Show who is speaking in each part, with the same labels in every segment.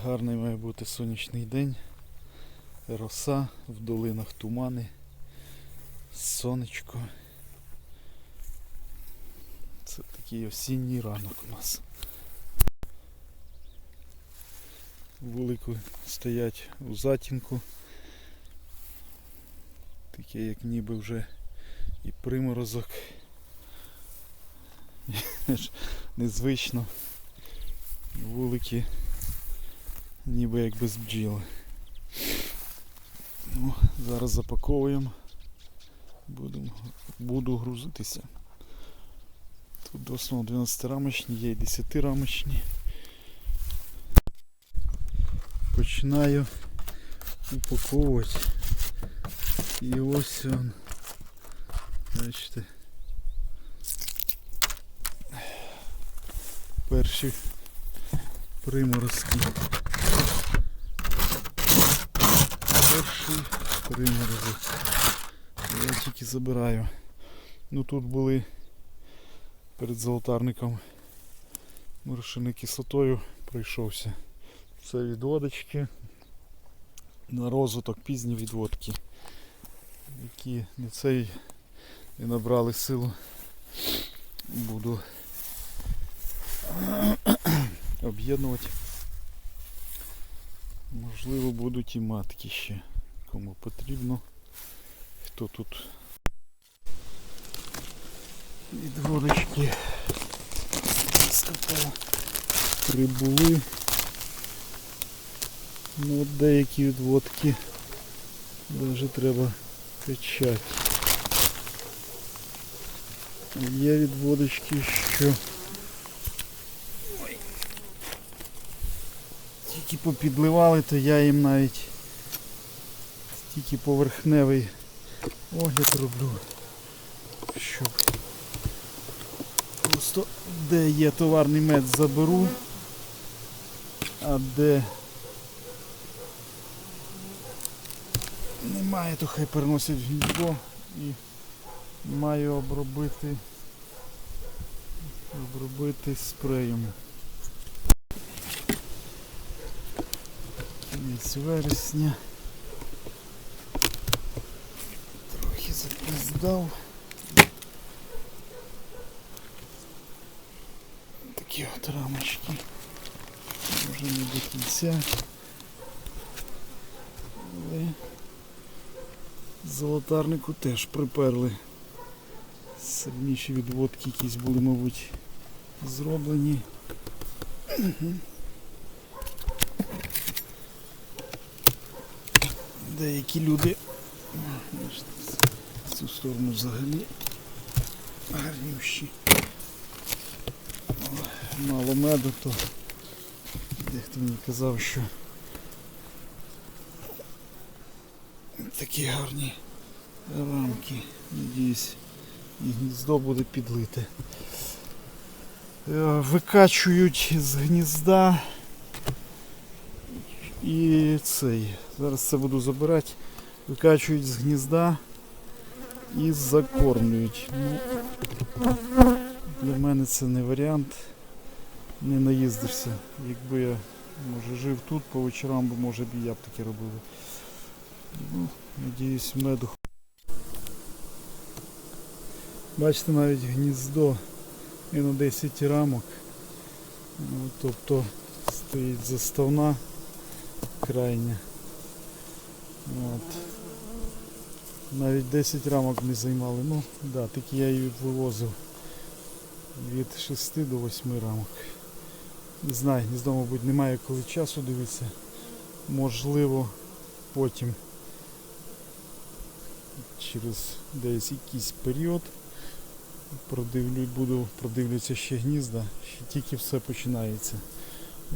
Speaker 1: Гарний має бути сонячний день. Роса, в долинах тумани, сонечко. Це такий осінній ранок у нас. Вулику стоять у затінку. Таке як ніби вже і приморозок. Незвично. Вулики ніби як без бджіли. Ну, зараз запаковуємо. Будемо, буду грузитися. Тут в основному 12 рамочні, є і 10 рамочні. Починаю упаковувати. І ось він. Бачите. Перші приморозки. Перший приморозок. Я тільки забираю. Ну тут були перед золотарником морошини кислотою пройшовся. Це відводочки на розвиток пізні відводки, які не цей не набрали силу. Буду об'єднувати. Можливо будуть і матки ще. Кому потрібно. Хто тут відводочки скопав. Прибули. Ну от деякі відводки даже треба качати. Є відводочки, що тільки попідливали, то я їм навіть тільки поверхневий огляд роблю, щоб просто де є товарний мед заберу, а де немає, то хай переносять в гніздо і маю обробити обробити спреєм. Кінець вересня. Трохи запіздав. Такі от рамочки. Вже не до кінця. Але золотарнику теж приперли. Сильніші відводки якісь були, мабуть, зроблені. Деякі люди в цю сторону взагалі гарнющі. Мало меду, то дехто мені казав, що такі гарні рамки. Надіюсь, і гніздо буде підлите. Е, Викачують з гнізда і цей. Зараз це буду забирати. Викачують з гнізда і закормлюють. Ну, для мене це не варіант. Не наїздишся. Якби я може жив тут по вечорам, би може б і я б таке робив. Ну, надіюсь, меду. Бачите, навіть гніздо і на 10 рамок. Ну, тобто стоїть заставна крайня. От. Навіть 10 рамок не займали. Ну, да, такі я її вивозив від 6 до 8 рамок. Не знаю, гніздо, мабуть, немає коли часу дивитися. Можливо, потім через десь якийсь період продивлю, буду продивлюся ще гнізда, ще тільки все починається.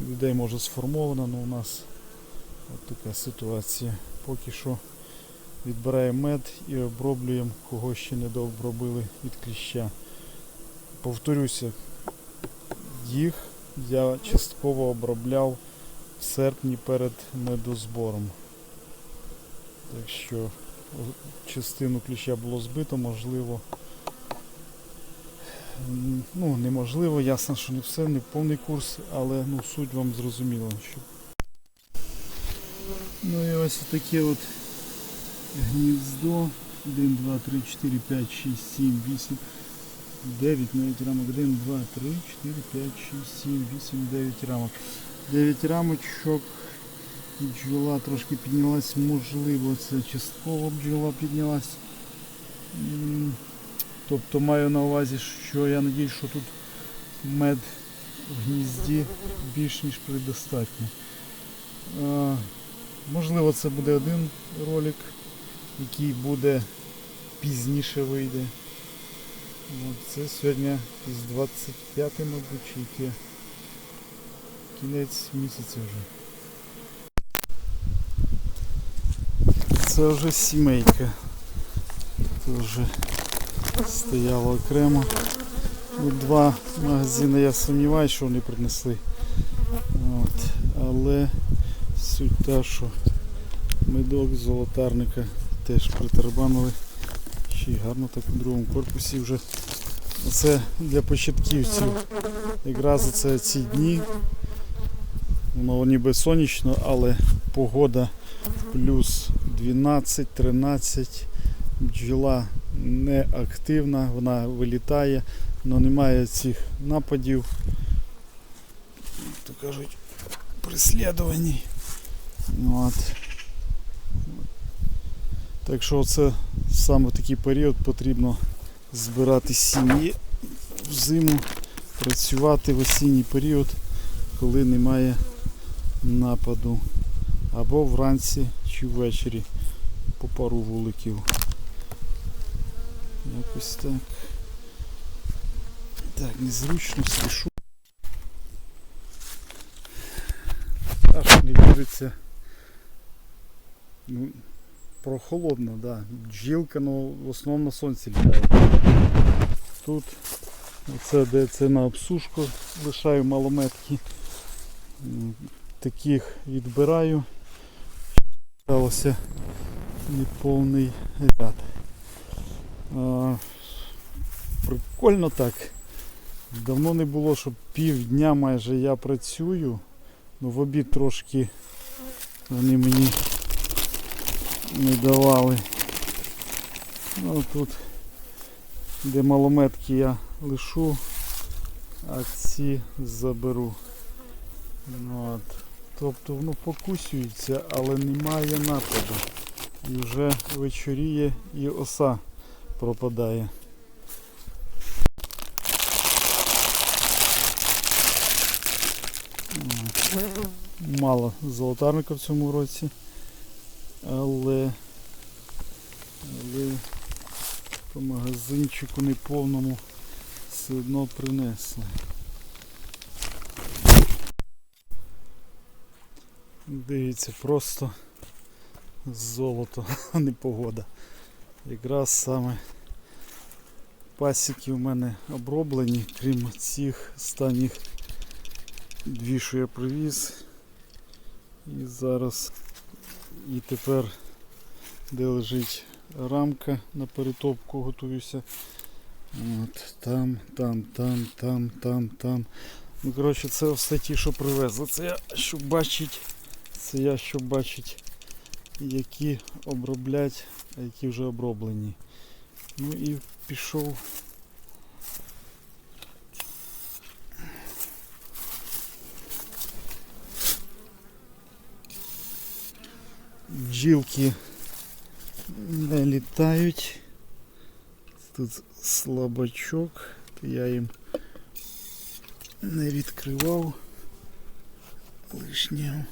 Speaker 1: Людей може сформовано, але у нас от така ситуація. Поки що відбираємо мед і оброблюємо, кого ще не дообробили від кліща. Повторюся, їх я частково обробляв в серпні перед медозбором. Так що частину кліща було збито, можливо. Ну, неможливо, ясно, що не все, не повний курс, але ну, суть вам зрозуміла, що Ну і ось таке от гніздо. 1, 2, 3, 4, 5, 6, 7, 8, 9 навіть рамок. 1, 2, 3, 4, 5, 6, 7, 8, 9 рамок. 9 рамочок. Бджола трошки піднялась, можливо, це частково бджола піднялась. Тобто маю на увазі, що я надіюсь, що тут мед в гнізді більш ніж предостатньо. Можливо, це буде один ролик, який буде пізніше вийде. От, це сьогодні з 25, мабуть, чи кінець місяця вже. Це вже сімейка. Це вже стояло окремо. Ну, два магазини я сумніваюся, що вони принесли. Але суть та, що медок з золотарника теж притарбанили. Ще й гарно так у другому корпусі вже. Це для початківців. Якраз це ці дні. Воно ніби сонячно, але погода плюс 12-13. Бджола не активна, вона вилітає, але немає цих нападів. То кажуть, преслідувань. От. Так що це саме такий період потрібно збирати сім'ї в зиму, працювати в осінній період, коли немає нападу. Або вранці чи ввечері по пару вуликів. Якось так. Так, незручно спішу. Аж не віриться. Ну, прохолодно, да. Бджілка, ну в основному на сонці літає. Тут оце де це на обсушку лишаю малометки. Таких відбираю. Сталося неповний ряд. А, прикольно так. Давно не було, щоб півдня майже я працюю. Ну, в обід трошки вони мені не давали. Ну тут, де малометки я лишу, а ці заберу. Ну, от. Тобто воно покусюється, але немає нападу. І вже вечоріє і оса пропадає. Мало золотарника в цьому році, але, але по магазинчику неповному все одно принесли. Дивіться, просто золото, а не погода. Якраз саме пасіки у мене оброблені, крім цих останніх дві, що я привіз. І зараз і тепер де лежить рамка на перетопку, готуюся. От, там, там, там, там, там, там. Ну, коротше, це все ті, що привезли. Це я щоб бачить, це я щоб бачить, які оброблять, а які вже оброблені. Ну і пішов. Бджілки не літають. Тут слабачок, я їм не відкривав лишнього.